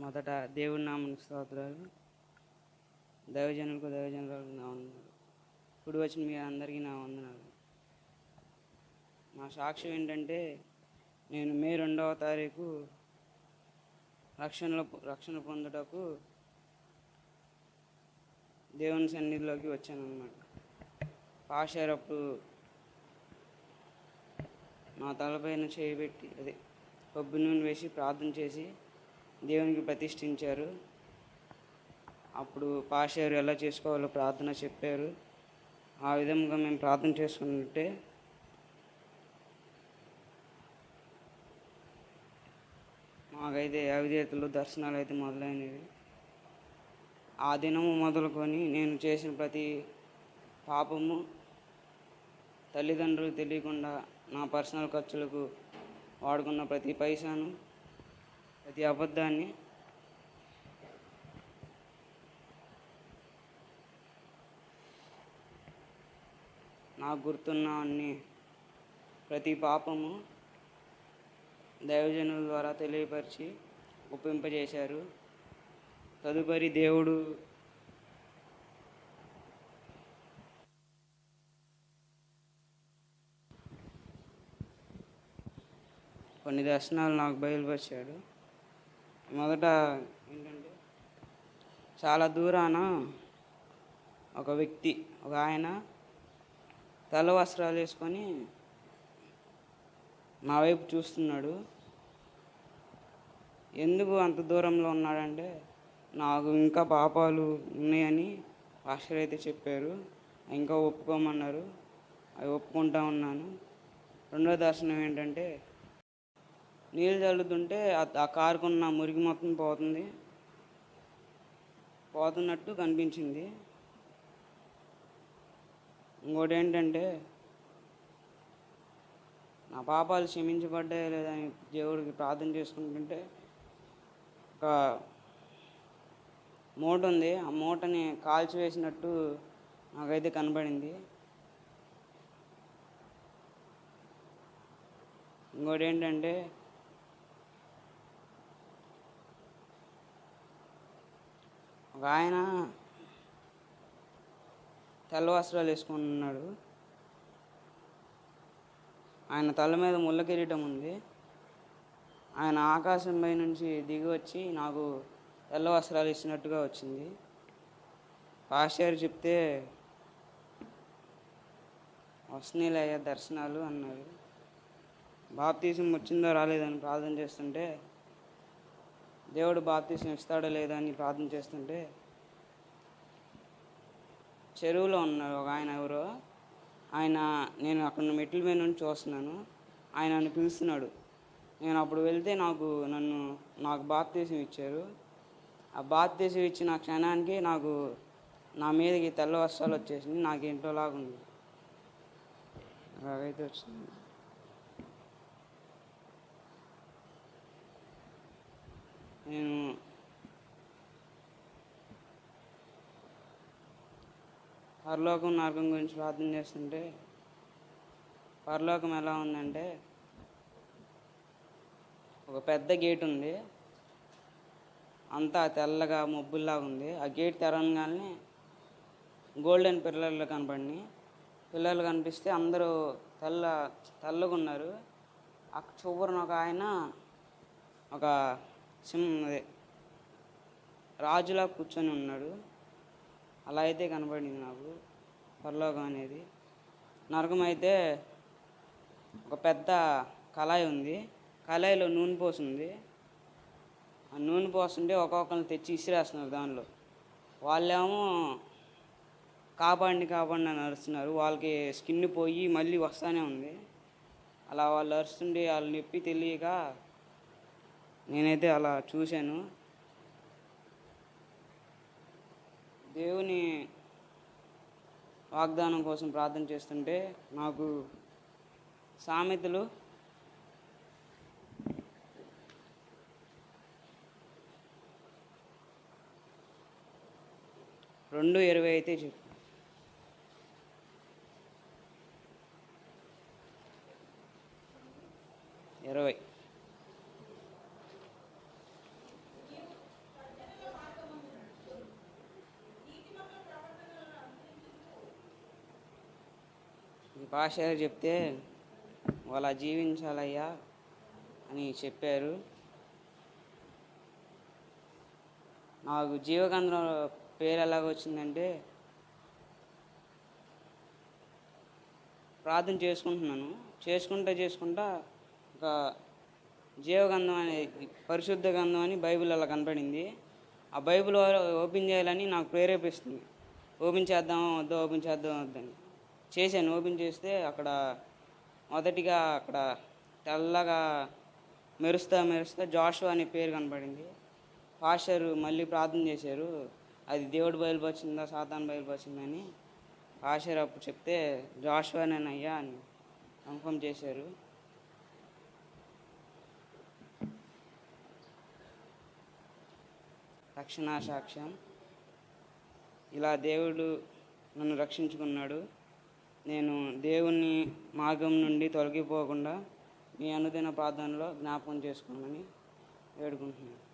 మొదట దేవుడి నామని స్తోత్రాలు. దైవజనులకు దైవజనులకు నా వందనాలు. ఇప్పుడు వచ్చిన మీ అందరికీ నా వందనాలు. నా సాక్ష్యం ఏంటంటే నేను మే రెండవ తారీఖు రక్షణలో రక్షణ పొందుటకు దేవుని సన్నిధిలోకి వచ్చాను అనమాట పాషారు అప్పుడు నా తలపైన చేయబెట్టి అదే కొబ్బరి నూనె వేసి ప్రార్థన చేసి దేవునికి ప్రతిష్ఠించారు. అప్పుడు పాషారు ఎలా చేసుకోవాలో ప్రార్థన చెప్పారు. ఆ విధంగా మేము ప్రార్థన చేసుకుంటే మాకైతే అవిధేతలు దర్శనాలు అయితే మొదలైనవి. ఆ దినము మొదలుకొని నేను చేసిన ప్రతి పాపము తల్లిదండ్రులు తెలియకుండా నా పర్సనల్ ఖర్చులకు వాడుకున్న ప్రతి పైసాను ప్రతి అబద్ధాన్ని. నాకు గుర్తున్న అన్ని ప్రతి పాపము దైవజనుల ద్వారా తెలియపరిచి ఒప్పింపజేశారు. తదుపరి దేవుడు కొన్ని దర్శనాలు నాకు బయలుపరిచాడు. మొదట ఏంటంటే చాలా దూరాన ఒక వ్యక్తి ఒక ఆయన తెల్ల వస్త్రాలు వేసుకొని నా వైపు చూస్తున్నాడు. ఎందుకు అంత దూరంలో ఉన్నాడంటే నాకు ఇంకా పాపాలు ఉన్నాయని పాస్టర్ అయితే చెప్పారు. ఇంకా ఒప్పుకోమన్నారు. అవి ఒప్పుకుంటా ఉన్నాను. రెండో దర్శనం ఏంటంటే నీళ్ళు చల్లుతుంటే ఆ- కారుకున్న మురికి మొత్తం పోతుంది. పోతున్నట్టు కనిపించింది. ఇంకోటి ఏంటంటే నా పాపాలు క్షమించబడ్డాయో లేదని దేవుడికి ప్రార్థన చేసుకుంటుంటే ఒక మూట ఉంది. ఆ మూటని కాల్చివేసినట్టు నాకైతే కనబడింది. ఇంకోటి ఏంటంటే ఒక ఆయన తెల్ల వస్త్రాలు వేసుకొని ఉన్నాడు. ఆయన తల మీద ముళ్ళ కిరీటం ఉంది. ఆయన ఆకాశం పై నుంచి దిగి వచ్చి నాకు తెల్ల వస్త్రాలు ఇచ్చినట్టుగా వచ్చింది. పాస్టర్ చెప్తే వస్తున్నాయిలయ్యా దర్శనాలు అన్నారు బాప్తీసం వచ్చిందో రాలేదని ప్రార్థన చేస్తుంటే దేవుడు బాప్తీసం ఇస్తాడో లేదా అని ప్రార్థన చేస్తుంటే చెరువులో ఉన్నారు ఒక ఆయన ఎవరో. ఆయన నేను అక్కడ మెట్ల మీద నుండి చూస్తున్నాను. ఆయన నన్ను పిలుస్తున్నాడు. నేను అప్పుడు వెళ్తే నాకు నన్ను నాకు బాప్తీసం ఇచ్చారు. ఆ బాప్తీసం ఇచ్చిన క్షణానికి నాకు నా మీదకి తెల్ల వస్త్రాలు వచ్చేసింది నాకేంటో లాగుంది అలాగైతే వచ్చింది. నేను పరలోకం నరకం గురించి ప్రార్థన చేస్తుంటే పరలోకం ఎలా ఉందంటే ఒక పెద్ద గేట్ ఉంది. అంతా తెల్లగా మబ్బుల్లాగా ఉంది. ఆ గేట్ తెరవగానే గోల్డెన్ పిల్లలు కనపడి పిల్లలు కనిపిస్తే అందరూ తెల్ల తెల్లగా ఉన్నారు. అక్కడ చివరన ఒక ఆయన ఒక సింహం అదే రాజులా కూర్చొని ఉన్నాడు. అలా అయితే కనబడింది నాకు. పరలోకం అనేది. నరకం అయితే ఒక పెద్ద కళాయి ఉంది. కళాయిలో నూనె పోసింది. ఆ నూనె పోస్తుంటే ఒక్కొక్కరిని తెచ్చి ఇసిరేస్తున్నారు దానిలో. వాళ్ళేమో కాపాడిని కాపాడిని అని అరుస్తున్నారు. వాళ్ళకి స్కిన్ పోయి మళ్ళీ వస్తానే ఉంది. అలా వాళ్ళు అరుస్తుంటే వాళ్ళు నొప్పి తెలియక నేనైతే అలా చూశాను. దేవుని వాగ్దానం కోసం ప్రార్థన చేస్తుంటే నాకు సామెతలు రెండు ఇరవై అయితే చెప్పు. ఇరవై. పాస్టర్ చెప్తే వాళ్ళ జీవించాలయ్యా అని చెప్పారు. నాకు జీవగంధం పేరు ఎలాగ వచ్చిందంటే ప్రార్థన చేసుకుంటున్నాను. చేసుకుంటా చేసుకుంటా ఒక జీవగంధం అనే పరిశుద్ధ గంధం అని బైబిల్ అలా కనపడింది. ఆ బైబిల్ ఓపెన్ చేయాలని నాకు ప్రేరేపిస్తుంది. ఓపెన్ చేద్దాం వద్దా? ఓపెన్ చేద్దాం వద్దని. చేశాను. ఓపెన్ చేస్తే అక్కడ మొదటిగా అక్కడ తెల్లగా మెరుస్తా మెరుస్తా జాషువా అనే పేరు కనపడింది పాస్టర్ మళ్ళీ ప్రార్థన చేశారు. అది దేవుడు బయలుపరిచిందా సాతాన్ బయలుపరిచిందా అని పాస్టర్ అప్పుడు చెప్తే జాషువానేనయ్యా అని కన్ఫర్మ్ చేశారు. రక్షణ సాక్ష్యం. ఇలా దేవుడు నన్ను రక్షించుకున్నాడు. నేను దేవుని మార్గం నుండి తొలగిపోకుండా మీ అనుదిన ప్రార్థనలో జ్ఞాపకం చేసుకోమని వేడుకుంటున్నాను.